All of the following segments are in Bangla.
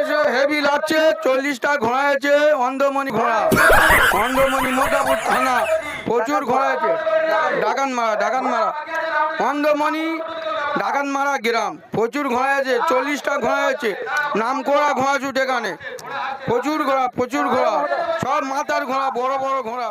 এসে হেভি লাগছে, চল্লিশটা ঘোড়া আছে ঘোড়া। প্রচুর ঘোড়া আছে গ্রাম প্রচুর ঘোড়া আছে চল্লিশটা ঘোড়া আছে নাম করা ঘোড়া ছুট এখানে। প্রচুর ঘোড়া প্রচুর ঘোড়া। সব মাথার ঘোড়া, বড় বড় ঘোড়া।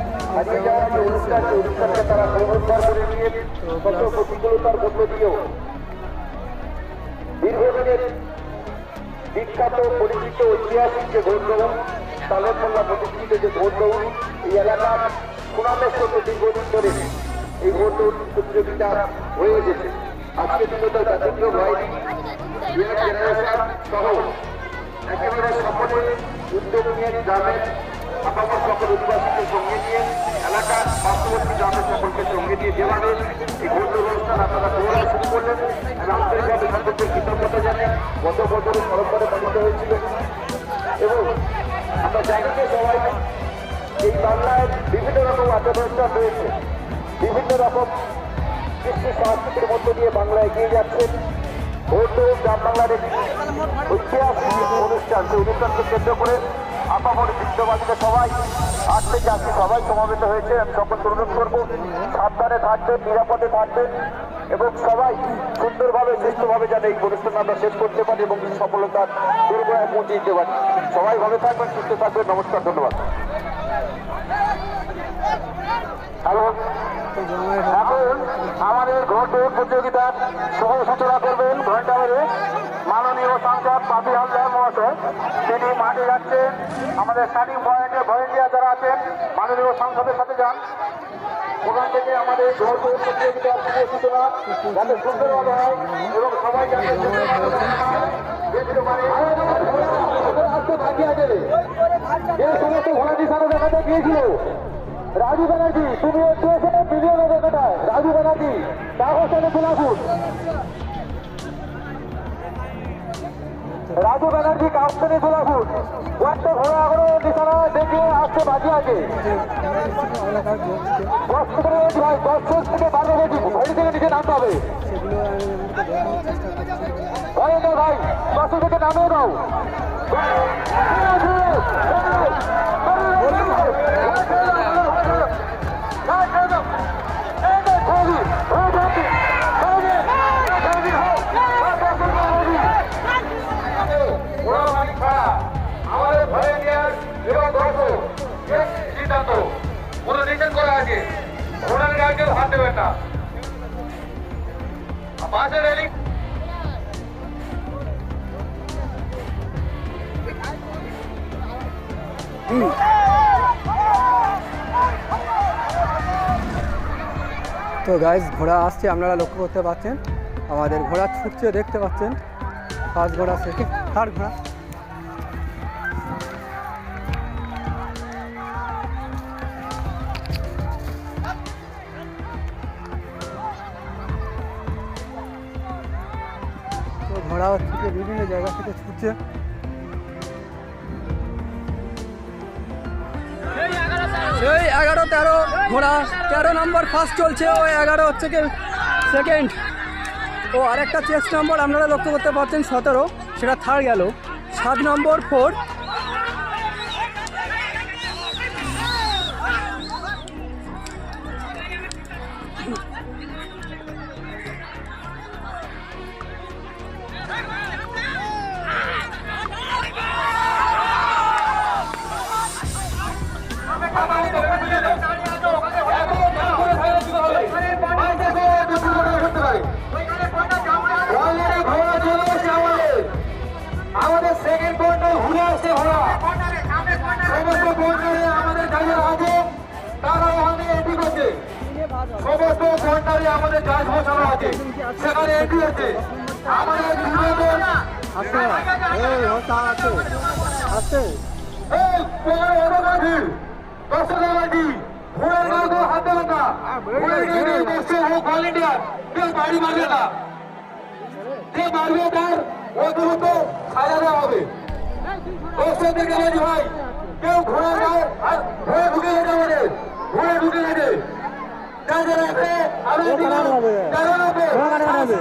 দীর্ঘদিনের বিখ্যাত পরিচিত ঐতিহাসিক যে ভোটগ্রহণ তালের মোল্লা প্রতিষ্ঠিত যে ভোটগ্রহণ এই এলাকার সুনামের সঙ্গে দীর্ঘদিন ধরে এই ভোট প্রতিযোগিতা হয়ে এসেছে আজকে দিনে তো হয়নি সহ একেবারে সকলে উদ্যোগ নিয়ে গ্রামের আপামর সকল নিয়ে পার্শ্ববর্তী গ্রামের সকলকে সঙ্গে নিয়ে যেভাবে এই ভোট অনুষ্ঠান আপনারা পুনরায় শুরু করলেন আমি আন্তরিকভাবে সকলকে কৃতজ্ঞতা জানাই গত বছরের পরম্পরে পালিত হয়েছিল এবং আমরা জানি যে সবাই এই বাংলায় বিভিন্ন রকম অনুষ্ঠান রয়েছে বিভিন্ন রকম কৃষ্টি সংস্কৃতির মধ্য দিয়ে বাংলা এগিয়ে যাচ্ছে ভোট গ্রাম বাংলার একটি ঐতিহাসিক অনুষ্ঠান সেই অনুষ্ঠানকে কেন্দ্র করে আপামর বিশ্ববাসীকে সবাই আট থেকে সবাই সমাবেত হয়েছে, আমি সকলকে অনুরোধ করব, সাবধানে থাকবেন, নিরাপদে থাকবেন, এবং সবাই সুন্দরভাবে, সুস্থভাবে যেন এই অনুষ্ঠান আমরা শেষ করতে পারি এবং সফলতার দুর্গয় পৌঁছে দিতে পারি। সবাই ভালো থাকবেন, সুস্থ থাকবেন, নমস্কার, ধন্যবাদ। হ্যালো? এখন আমাদের ঘর প্রতিযোগিতার শুভ সূচনা করবেন, ঘণ্টা বাজে। মাননীয় সাংসদ বাপি হালদার মহাশয় তিনি মাঠে যাচ্ছেন, আমাদের স্টার্টিং পয়েন্টে ভলেন্টিয়ার যারা আছেন, মাননীয় সাংসদের সাথে যান। ওখান থেকে আমাদের দৌড় প্রতিযোগিতার সূচনা যাতে সুন্দরভাবে হয় এবং সবাই যাতে রাজু ব্যানার্জি, তুমি ভিডিও নেবে কোথায় রাজু ব্যানার্জি থেকে সোলাপুর রাজু ব্যানার্জি চলে সোলাপুর কয়েকটা ঘোড়া এখনও নিশানা দেখে আসছে বাজি দশ থেকে ভাই দশ থেকে বারো কেজি ঘড়ি থেকে নিচে নামতে হবে। ভাই দশ থেকে নামিয়ে দাও। রেলিং। তো গাইজ ঘোড়া আসছে, আপনারা লক্ষ্য করতে পারছেন আমাদের ঘোড়া ছুটছে, দেখতে পাচ্ছেন। ফার্স্ট ঘোড়া সেকেন্ড থার্ড ঘোড়া। ঘোড়া হচ্ছে বিভিন্ন জায়গা থেকে ছুটছে। এই এগারো তেরো। ঘোড়া তেরো নম্বর ফার্স্ট চলছে ও এগারো হচ্ছে সেকেন্ড ও আরেকটা চেস নম্বর আপনারা লক্ষ্য করতে পারছেন সতেরো সেটা থার্ড গেল। সাত নম্বর ফোর সমস্ত আমাদের যারা আছে তারা ওখান এন্ট্রি করছে সমস্ত পয়েন্টারে আমাদের জাজ বসানো আছে। সেখানে এন্ট্রি হচ্ছে আমাদের আছে। হাত কেউ বাড়ি মারবে না? যে মারবে তার? ও দ্রুত সাজা দেওয়া হবে বলছি ভাই কেউ ঘোড়ার গায়ে ঘোড়া ঢুকে যেতে পারে। ঘোড়া ঢুকে যেতে। আছে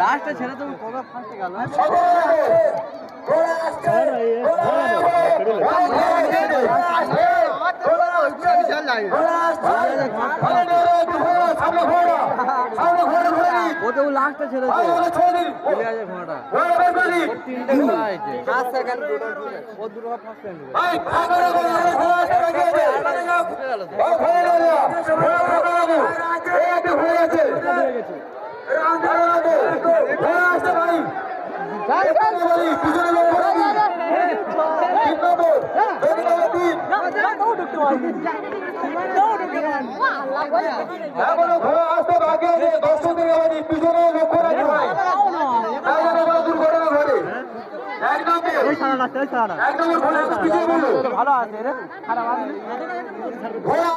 লাস্টে ছেড়ে তুমি কবে ফাঁসতে গেল? লাস্টে ছেড়েছে চলে আছে ঘোড়াটা তিনটে ঘোড়া আছে ও দুটো ফার্স্ট সেকেন্ড এখনও ঘোড়া আসতে বাকি আছে দর্শকদের আমাদের পিছনে লক্ষ্য রাখতে হয়। তাই যেন কোনো দুর্ঘটনা ঘটে। একদম একদম পিছিয়ে বলল ভালো আছে রে। খারাপ আছে। ঘোড়া